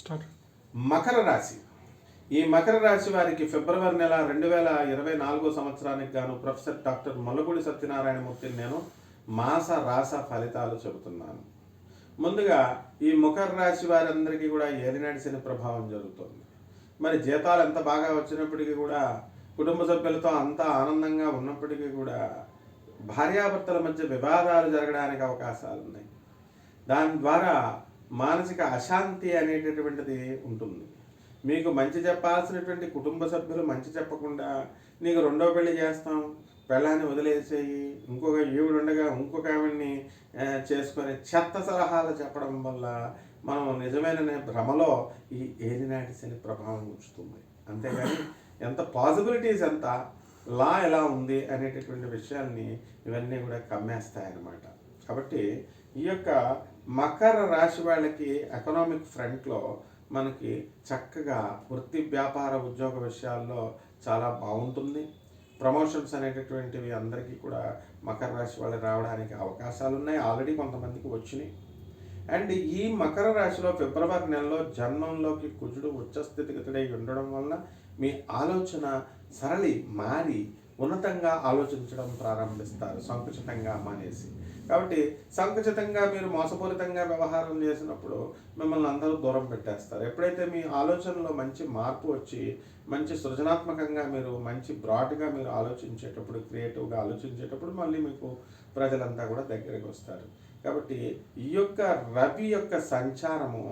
Start. Makar రాశి. ఈ మకర రాశి వారికి ఫిబ్రవరి నెల రెండు వేల ఇరవై నాలుగో సంవత్సరానికి గాను ప్రొఫెసర్ డాక్టర్ మొల్లపూడి సత్యనారాయణమూర్తిని నేను మాస రాస ఫలితాలు చెబుతున్నాను. ముందుగా ఈ మకర రాశి వారందరికీ కూడా ఏలినాటి శని ప్రభావం జరుగుతుంది. మరి జీతాలు ఎంత బాగా వచ్చినప్పటికీ కూడా కుటుంబ సభ్యులతో అంత ఆనందంగా ఉన్నప్పటికీ కూడా భార్యాభర్తల మధ్య వివాదాలు జరగడానికి అవకాశాలు ఉన్నాయి దాని ద్వారా మానసిక అశాంతి అనేటటువంటిది ఉంటుంది. మీకు మంచి చెప్పాల్సినటువంటి కుటుంబ సభ్యులు మంచి చెప్పకుండా నీకు రెండో పెళ్ళి చేస్తాం పెళ్ళాన్ని వదిలేసేయి ఇంకొక ఈవిడు ఉండగా ఇంకొక ఆవిడ్ని చేసుకొని చెత్త సలహాలు చెప్పడం వల్ల మనం నిజమైన భ్రమలో ఈ ఏలినాటి శని ప్రభావం ఉంచుతుంది. అంతేగాని ఎంత పాసిబిలిటీస్ ఎంత లా ఎలా ఉంది అనేటటువంటి విషయాల్ని ఇవన్నీ కూడా కమ్మేస్తాయన్నమాట. కాబట్టి ఈ యొక్క మకర రాశి వాళ్ళకి ఎకనామిక్ ఫ్రంట్లో మనకి చక్కగా వృత్తి వ్యాపార ఉద్యోగ విషయాల్లో చాలా బాగుంటుంది. ప్రమోషన్స్ అనేటటువంటివి అందరికీ కూడా మకర రాశి వాళ్ళు రావడానికి అవకాశాలు ఉన్నాయి. ఆల్రెడీ కొంతమందికి వచ్చినాయి. అండ్ ఈ మకర రాశిలో ఫిబ్రవరి నెలలో జన్మంలోకి కుజుడు ఉచ్చస్థితిగతుడై ఉండడం వలన మీ ఆలోచన సరళి మారి ఉన్నతంగా ఆలోచించడం ప్రారంభిస్తారు సంకుచితంగా మానేసి. కాబట్టి సంకుచితంగా మీరు మోసపూరితంగా వ్యవహారం చేసినప్పుడు మిమ్మల్ని అందరూ దూరం పెట్టేస్తారు. ఎప్పుడైతే మీ ఆలోచనలో మంచి మార్పు వచ్చి మంచి సృజనాత్మకంగా మీరు మంచి బ్రాడ్గా మీరు ఆలోచించేటప్పుడు క్రియేటివ్గా ఆలోచించేటప్పుడు మళ్ళీ మీకు ప్రజలంతా కూడా దగ్గరికి వస్తారు. కాబట్టి ఈ యొక్క రవి యొక్క సంచారము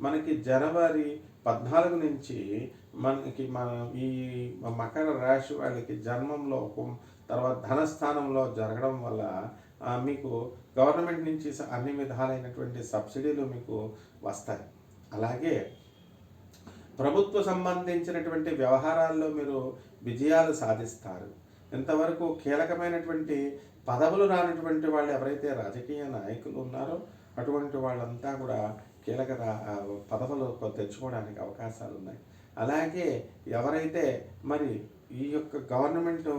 మనకి జనవరి పద్నాలుగు నుంచి మనకి మన ఈ మకర రాశి వాళ్ళకి జన్మంలో తర్వాత ధనస్థానంలో జరగడం వల్ల మీకు గవర్నమెంట్ నుంచి అన్ని విధాలైనటువంటి సబ్సిడీలు మీకు వస్తాయి. అలాగే ప్రభుత్వ సంబంధించినటువంటి వ్యవహారాల్లో మీరు విజయాలు సాధిస్తారు. ఇంతవరకు కీలకమైనటువంటి పదవులు రానటువంటి వాళ్ళు ఎవరైతే రాజకీయ నాయకులు ఉన్నారో అటువంటి వాళ్ళంతా కూడా కీలక పదవులు తెచ్చుకోవడానికి అవకాశాలు ఉన్నాయి అలాగే ఎవరైతే మరి ఈ యొక్క గవర్నమెంట్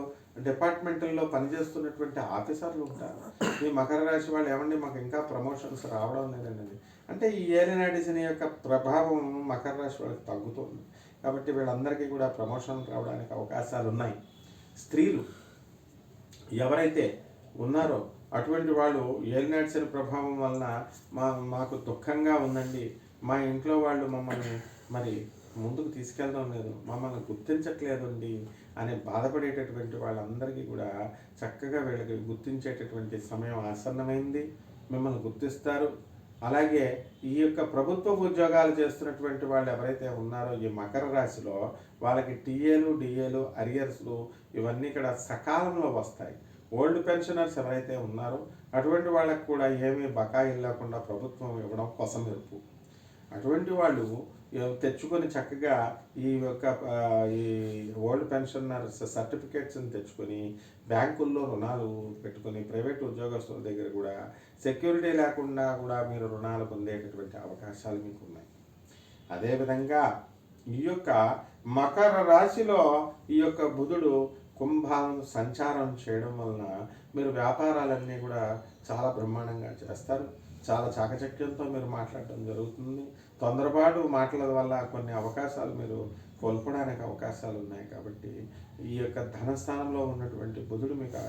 డిపార్ట్మెంట్లో పనిచేస్తున్నటువంటి ఆఫీసర్లు ఉంటారు ఈ మకర రాశి వాళ్ళు ఏమండి మాకు ఇంకా ప్రమోషన్స్ రావడం లేదండి. అంటే ఈ ఏలినాడిసిన యొక్క ప్రభావం మకర రాశి వాళ్ళకి తగ్గుతుంది. కాబట్టి వీళ్ళందరికీ కూడా ప్రమోషన్ రావడానికి అవకాశాలు ఉన్నాయి స్త్రీలు ఎవరైతే ఉన్నారో అటువంటి వాళ్ళు ఏలినాడ్సిన ప్రభావం వలన మా మాకు దుఃఖంగా ఉందండి. మా ఇంట్లో వాళ్ళు మమ్మల్ని మరి ముందుకు తీసుకెళ్ళడం లేదు మమ్మల్ని గుర్తించట్లేదండి అనే బాధపడేటటువంటి వాళ్ళందరికీ కూడా చక్కగా వీళ్ళకి గుర్తించేటటువంటి సమయం ఆసన్నమైంది. మిమ్మల్ని గుర్తిస్తారు. అలాగే ఈ యొక్క ప్రభుత్వ ఉద్యోగాలు చేస్తున్నటువంటి వాళ్ళు ఎవరైతే ఉన్నారో ఈ మకర రాశిలో వాళ్ళకి టీఏలు డిఏలు అరియర్స్లు ఇవన్నీ ఇక్కడ సకాలంలో వస్తాయి. ఓల్డ్ పెన్షనర్స్ ఎవరైతే ఉన్నారో అటువంటి వాళ్ళకు కూడా ఏమీ బకాయిలు లేకుండా ప్రభుత్వం ఇవ్వడం కొసమెరుపు అటువంటి వాళ్ళు తెచ్చుకొని చక్కగా ఈ యొక్క ఈ ఓల్డ్ పెన్షనర్స్ సర్టిఫికేట్స్ని తెచ్చుకొని బ్యాంకుల్లో రుణాలు పెట్టుకొని ప్రైవేట్ ఉద్యోగస్తుల దగ్గర కూడా సెక్యూరిటీ లేకుండా కూడా మీరు రుణాలు పొందేటటువంటి అవకాశాలు మీకు ఉన్నాయి అదేవిధంగా ఈ యొక్క మకర రాశిలో ఈ యొక్క బుధుడు కుంభం సంచారం చేయడం వలన మీరు వ్యాపారాలన్నీ కూడా చాలా బ్రహ్మాండంగా చేస్తారు. చాలా చాకచక్యంతో మీరు మాట్లాడటం జరుగుతుంది. తొందరపాటు మాటల వల్ల కొన్ని అవకాశాలు మీరు కోల్పోవడానికి అవకాశాలు ఉన్నాయి కాబట్టి ఈ యొక్క ధనస్థానంలో ఉన్నటువంటి బుధుడు మీకు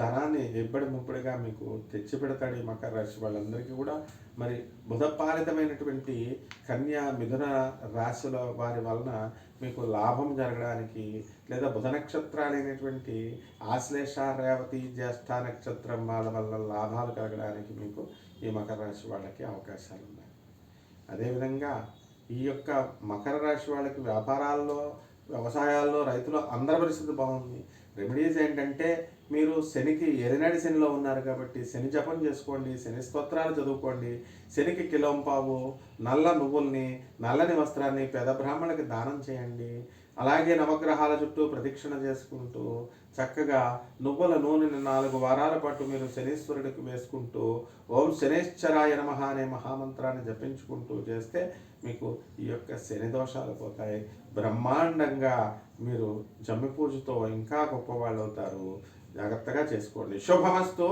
ధనాన్ని ఎబ్బడి ముప్పడిగా మీకు తెచ్చిపెడతాడు ఈ మకర రాశి వాళ్ళందరికీ కూడా. మరి బుధపాలితమైనటువంటి కన్యా మిథున రాశుల వారి వలన మీకు లాభం జరగడానికి లేదా బుధ నక్షత్రాలైనటువంటి ఆశ్లేష రేవతి జ్యేష్ఠ నక్షత్రం వాళ్ళ వల్ల లాభాలు కలగడానికి మీకు ఈ మకర రాశి వాళ్ళకి అవకాశాలు ఉన్నాయి అదేవిధంగా ఈ యొక్క మకర రాశి వాళ్ళకి వ్యాపారాల్లో వ్యవసాయాల్లో రైతులు అందరి పరిస్థితి బాగుంది. రెమెడీస్ ఏంటంటే మీరు శనికి ఎరినాడి శనిలో ఉన్నారు కాబట్టి శని జపం చేసుకోండి శని స్తోత్రాలు చదువుకోండి. శనికి కిలోంపావు నల్ల నువ్వుల్ని నల్లని వస్త్రాన్ని పేద బ్రాహ్మణులకి దానం చేయండి. అలాగే నవగ్రహాల చుట్టూ ప్రదక్షిణ చేసుకుంటూ చక్కగా నువ్వుల నూనెని నాలుగు వారాల పాటు మీరు శనీశ్వరుడికి వేసుకుంటూ ఓం శనేశ్వరాయ నమః అనే మహామంత్రాన్ని జపించుకుంటూ చేస్తే మీకు ఈ యొక్క శని దోషాలు పోతాయి. బ్రహ్మాండంగా మీరు జమ్మి పూజతో ఇంకా గొప్పవాళ్ళు అవుతారు జాగ్రత్తగా చేసుకోండి. శుభమస్తు.